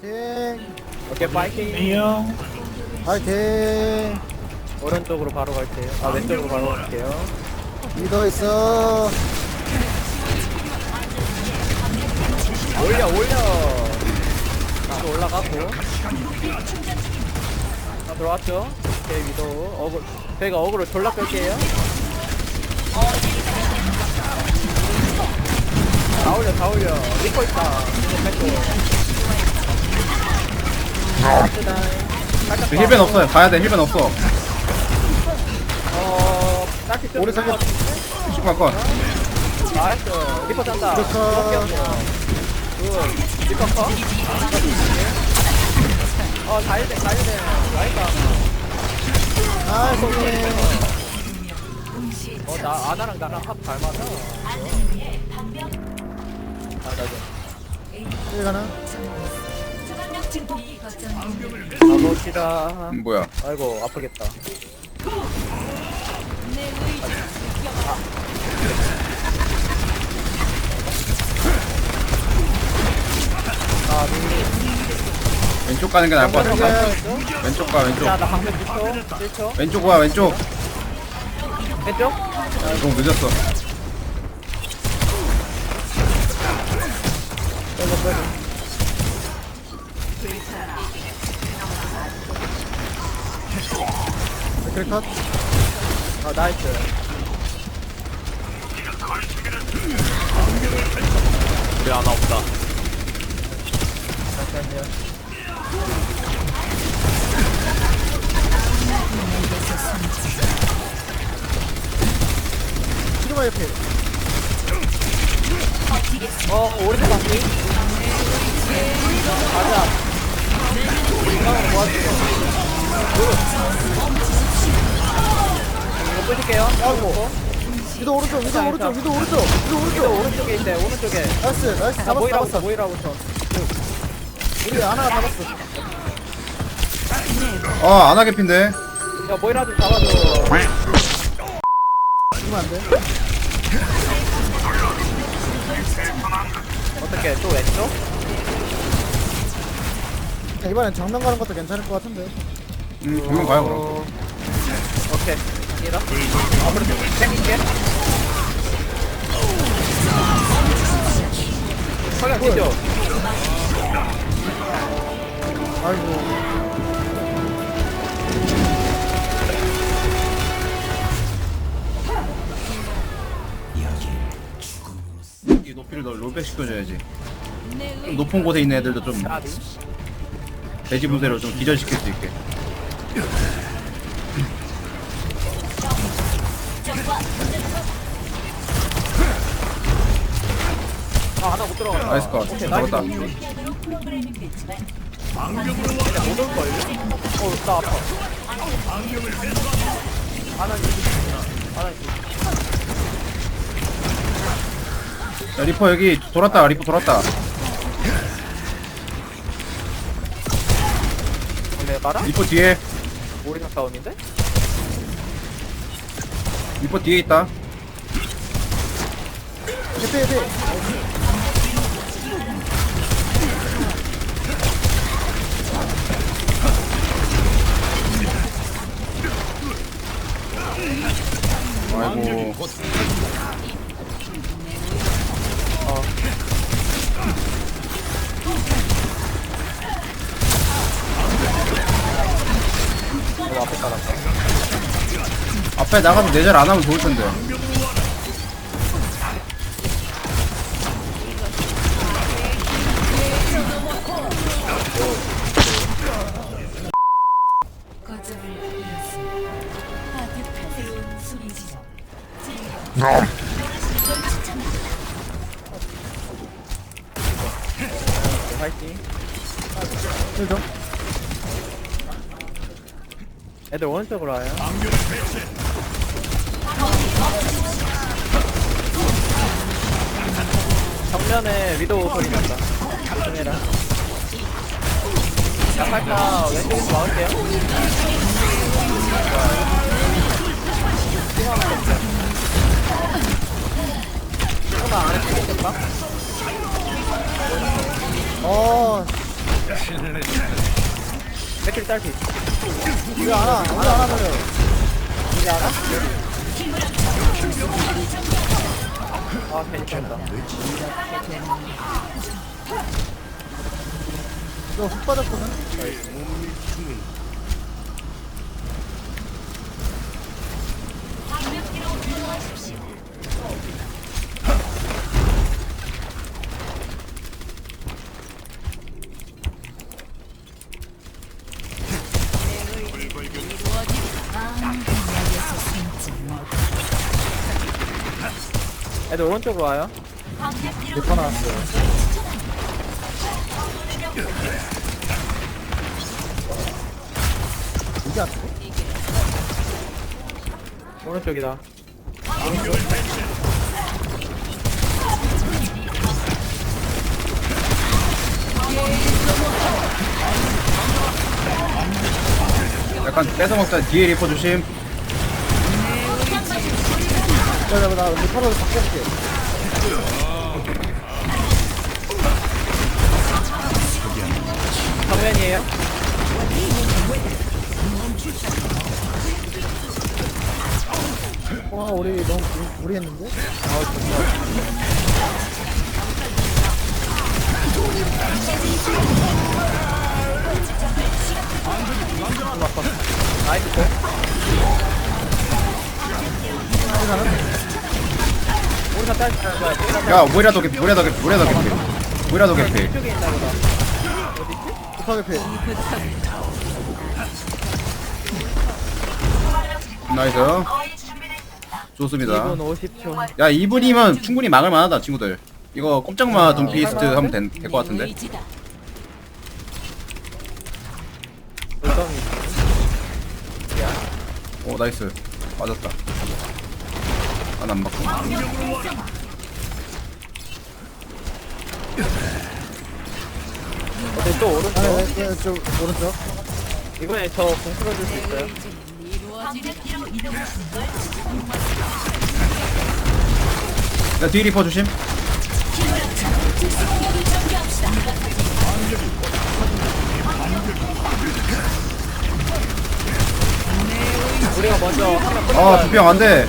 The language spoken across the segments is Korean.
파이팅! 오케이 파이팅. 안녕. 파이팅! 오른쪽으로 바로 갈게요. 아 왼쪽으로 바로 갈게요. 리더 있어. 올려 올려. 또 올라가고. 아 들어왔죠? 오케이 위도 어글 저희가 어그로 졸라 끌게요. 다 올려 다 올려. 리코 있다 그 힐벤 없어요. 가야 돼. 힐벤 없어. 어 딱히 오래 살려. 쭉 바꿔. 나이스 리퍼 잔다 리퍼. 커 어, 다일대, 다일대. 나이스. 아, 손님. 어, 나, 아나랑 나랑 합잘 맞아. 아, 나도. 여기 가나? 가봅시다. 음, 뭐야? 아이고, 아프겠다. 아, 미 왼쪽 가는 게 나을 것 같아. 왼쪽? 왼쪽 가 왼쪽. 자, 나 방금 2초, 1초. 왼쪽 와 왼쪽. 왼쪽? 아, 너무 늦었어. 빼고, 빼고. 댓글 컷. 아, 나이스. 왜 하나 없다. 잠깐만요. 시그마 옆에. 어, 오른쪽 방귀. 가자. 이거는 모아주 뿌실게요. 아이고. 위도 오른쪽, 위도 오른쪽, 위도 오른쪽, 위도 이거 오른쪽. 오른쪽에 있대, 오른쪽에. 나이스, 나이스. 자, 잡았어, 모이라부터, 잡았어. 모이라부터. 우리 하나가 잡았어. 아 안하게 핀데. 야, 모이라 좀 잡아줘. 죽으면 안 돼. 어떻게, 또 왼쪽? 자, 이번엔 정면 가는 것도 괜찮을 것 같은데. 음 정면 가요 그럼. 어, 오케이. 아니다. 앞으로 좀 땡길게. 석양 뛰죠? 아이고. 이 높이를 너 롤백 시켜줘야지. 좀 높은 곳에 있는 애들도 좀. 돼지 분쇄로 좀 기절시킬 수 있게. 들어가. 나이스 컷. 오케이, 잡았다. 나이스. 못 올걸요? 어, 나 아파. 하나 야, 리퍼 여기 돌았다. 리퍼 돌았다. 내가 가라? 리퍼 뒤에. 오리사 싸움인데? 리퍼 뒤에 있다. 옆에, 옆에. 앞에 나가서 내절 안 하면 좋을 텐데. 애들 오른쪽으로 와요. 정면에 위도우 소리 난다. 조심해라. 약할까 왼쪽에서 막을게요. 잠깐만 안에 찍겠다. 어, 백킬 딸피. 이거 알아. 이거 알아버려. 이제 알아? 아 괜히 뺀다. 이거 훅 빠졌거든. 애들 오른쪽으로 와요. 리퍼 나왔어요. 이게 안 돼? 오른쪽이다. 약간 뺏어 먹자. 뒤에 리퍼 조심. 야, 야, 나 리퍼로 바꿔볼게. 정면이에요. 와, 우리 너무 무- 무리했는데? 나이스 고. 우리가 딸, 아, 뭐야, 우리가 딸. 야 모이라도 개피 모이라도 개피 모이라도 개피 모이라도 개피. 이쪽에 있나 보다. 급하게 패. 나이스. 좋습니다. 2분 50초. 야 2분이면 충분히 막을 만하다 친구들. 이거 꼼짝마 둠피스트 하면 될 것 같은데. 물동이. 오 나이스. 맞았다. 아안 맞고. 어때 또 오른쪽? 아, 네, 네, 저 오른쪽. 이번에 저공 풀어줄 수 있어요? 야 뒤에 리퍼 조심. 우리가 먼저 아 두병 안 돼.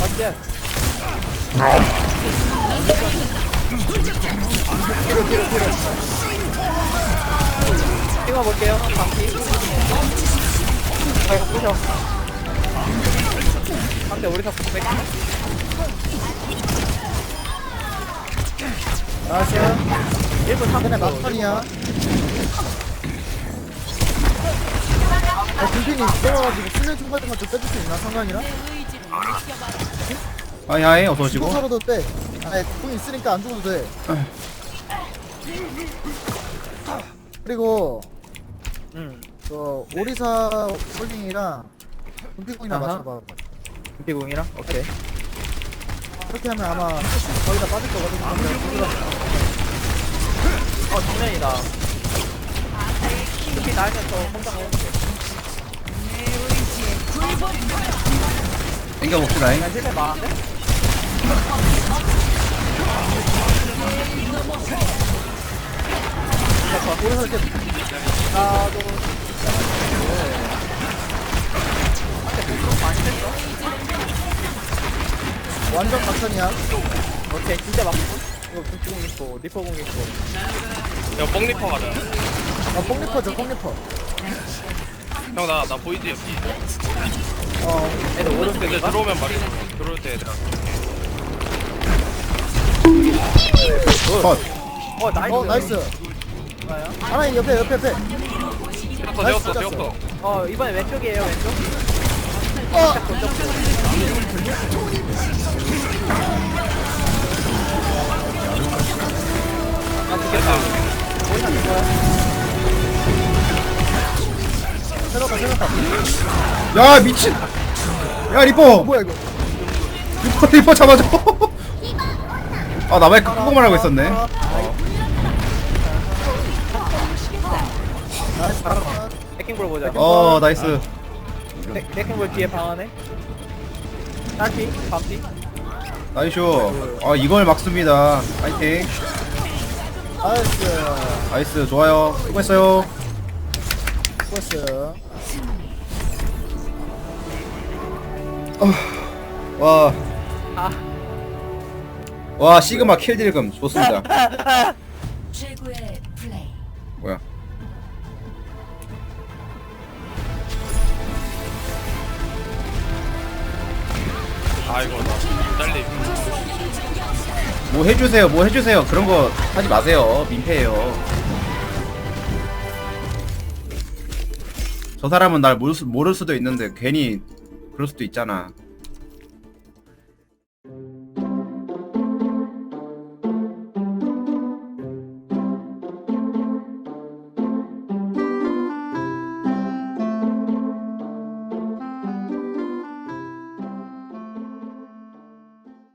맞지? 뒤로 뒤로 뒤로. 찍어 볼게요. 바퀴. 아 이거 부셔. 근데 우리 다 백. 나이스. 1분 3분 걔네 막판이야. 아, 김핀이 떨어가지고 수면 중 같은 거좀 빼줄 수 있나? 상관이랑? 아야해 어서 오시고. 죽어서라도 빼. 아니, 공 있으니까 안 죽어도 돼. 그리고, 응. 그, 오리사 홀링이랑 금피공이랑 아하. 맞춰봐. 비공이랑 오케이. 그렇게 하면 아마 거의 다 빠질 거거든. 어 정면이다. 나한테 저 혼자 먹을게. 땡겨 봅시다. 그냥 실패 많은데? 오리사 이렇게 나도 많이 됐어. 완전 막판이야. 오케이 진짜 막 이거 불치공 있고 리퍼공 있고. 야 뽕리퍼 가자 아, 뽕리퍼죠, 뽕리퍼. 형나나 보이지 어, 애들 근데 오른쪽에 가. 들어오면 말이야 들어올 때 얘들아 컷. 어 나이스. 어, 나이스. 좋아요. 하나 옆에, 옆에, 옆에. 되었어 되었어 되었어 어 이번에 왼쪽이에요 왼쪽 어! 야 미친. 야 리퍼. 뭐야 이거? 리퍼 리퍼 잡아줘. 아나 왜 끄고만 하고 있었네. 해킹볼 보자. 어 나이스. 해- 해킹볼 뒤에 방 안에. 딸피 반피. 나이쇼. 아 이걸 막습니다. 파이팅. 나이스. 나이스 좋아요. 수고했어요. 수고했어요 와, 아와 시그마 킬 딜금 좋습니다. 최고의 플레이. 뭐야? 아이고 나 잘림 뭐 해주세요 뭐 해주세요. 그런 거 하지 마세요. 민폐예요. 저 사람은 날 모를, 수, 모를 수도 있는데 괜히 그럴 수도 있잖아